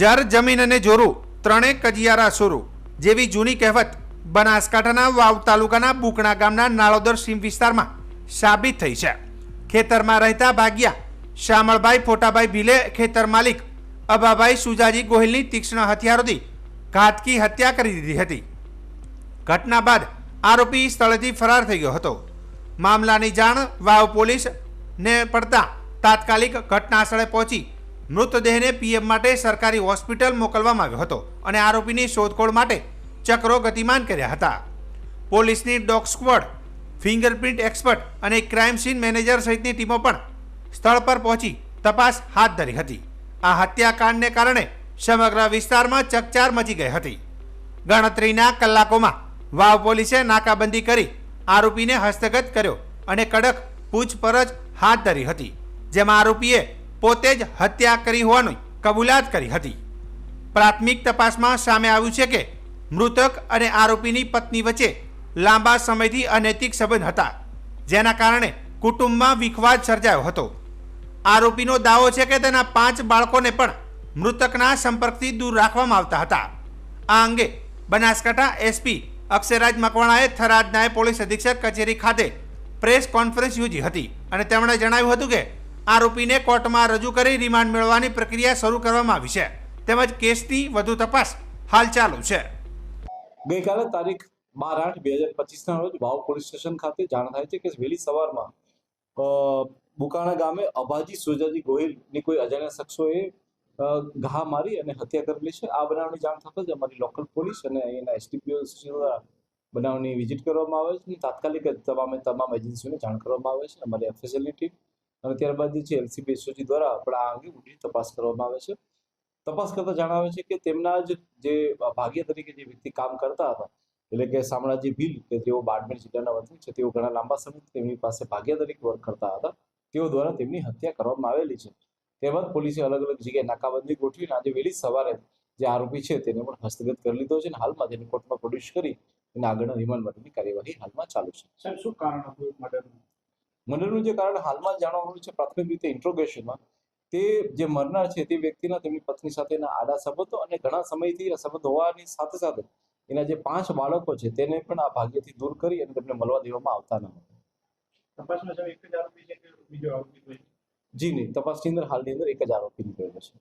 જર જમીન અને જોરું ત્રણે કજિયારા સોરું જેવી જૂની કહેવત બનાસકાંઠાના વાવ તાલુકાના બુકણા ગામના નાળોદર સીમ વિસ્તારમાં સાબિત થઈ છે. ખેતરમાં રહેતા ભાગ્યા શામળભાઈ ફોટાભાઈ ભીલે, ખેતર માલિક અબાભાઈ સુજાજી ગોહિલની તીક્ષ્ણ હથિયારોથી ઘાતકી હત્યા કરી દીધી હતી. ઘટના બાદ આરોપી સ્થળેથી ફરાર થઈ ગયો હતો. મામલાની જાણ વાવ પોલીસને પડતા તાત્કાલિક ઘટના સ્થળે પહોંચી મૃતદેહને પીએમ માટે સરકારી હોસ્પિટલ મોકલવામાં આવ્યો હતો અને આરોપીની શોધખોળ માટે ચક્રો ગતિમાન કર્યા હતા. પોલીસની ડોગ સ્ક્વોડ, ફિંગરપ્રિન્ટ એક્સપર્ટ અને ક્રાઇમ સીન મેનેજર સહિતની ટીમો પણ સ્થળ પર પહોંચી તપાસ હાથ ધરી હતી. આ હત્યાકાંડને કારણે સમગ્ર વિસ્તારમાં ચકચાર મચી ગઈ હતી. ગણતરીના કલાકોમાં વાવ પોલીસે નાકાબંધી કરી આરોપીને હસ્તગત કર્યો અને કડક પૂછપરછ હાથ ધરી હતી, જેમાં આરોપીએ પોતે જ હત્યા કરી હોવાની કબૂલાત કરી હતી. પ્રાથમિક તપાસમાં સામે આવ્યું છે કે મૃતક અને આરોપીની પત્ની વચ્ચે લાંબા સમયથી અનૈતિક સંબંધ હતા, જેના કારણે કુટુંબમાં વિખવાદ સર્જાયો હતો. આરોપીનો દાવો છે કે તેના પાંચ બાળકોને પણ મૃતકના સંપર્કથી દૂર રાખવામાં આવતા હતા. આ અંગે બનાસકાંઠા એસપી અક્ષયરાજ મકવાણાએ થરાદ પોલીસ અધિક્ષક કચેરી ખાતે પ્રેસ કોન્ફરન્સ યોજી હતી અને તેમણે જણાવ્યું હતું કે આરોપીને કોર્ટમાં રજૂ કરી રિમાન્ડ મેળવવાની પ્રક્રિયા શરૂ કરવામાં આવી છે. તેમજ કેસની વધુ તપાસ હાલ ચાલુ છે. ગઈકાલે તારીખ બાર આઠ બે હજાર પચીસના રોજ વાવ પોલીસ સ્ટેશન ખાતે જાણ થાય છે કે વહેલી સવારમાં બુકાણા ગામે અભાજી સુજાજી ગોહિલની કોઈ અજાણ્યા શખ્સોએ ઘા મારી અને હત્યા કરેલી છે. આ બનાવની જાણ થતાં જ અમારી લોકલ પોલીસ અને અહીંના એસટીપીઓ બનાવની વિઝિટ કરવામાં આવે છે. તાત્કાલિક જ તમામે તમામ એજન્સીઓને જાણ કરવામાં આવે છે અમારી એફએસએલની ટીમ અને ત્યારબાદ જે છે એલસીબી, એસઓજી દ્વારા પણ આ અંગે ઊંડી તપાસ કરવામાં આવે છે. તપાસ કરતા જણાવે છે કે તેમના જ જે ભાગ્ય તરીકે જે વ્યક્તિ કામ કરતા હતા, એટલે કે શામળાજી ભીલ, કે તેઓ બાડમેર જિલ્લાના વતની છે, તેઓ ઘણા લાંબા સમયથી તેમની પાસે ભાગ્ય તરીકે વર્ક કરતા હતા. તેઓ દ્વારા તેમની હત્યા કરવામાં આવેલી છે. તેમજ પોલીસે અલગ અલગ જગ્યાએ નાકાબંધી ગોઠવીને આજે વહેલી સવારે જે આરોપી છે તેને પણ હસ્તગત કરી લીધો છે અને હાલમાં તેને કોર્ટમાં પ્રોડ્યુસ કરી અને આગળના રિમાન્ડ માટેની કાર્યવાહી હાલમાં ચાલુ છે. સાહેબ, શું કારણ હતું મર્ડરનું? મર્ડરનું જે કારણ હાલમાં જાણવા મળ્યું છે પ્રાથમિક રીતે ઇન્ટ્રોગેશનમાં તે જે મરનાર છે તે વ્યક્તિના તેમની પત્ની સાથેના આડા સંબંધો અને ઘણા સમયથી સંબંધ હોવાની સાથે સાથે એના જે પાંચ બાળકો છે તેને પણ આ ભાગ્યથી દૂર કરી અને તેમને મળવા દેવામાં આવતા ન હતા. તપાસમાં જી નહીં તપાસની અંદર હાલની અંદર એક જ આરોપી નીકળેલો છે.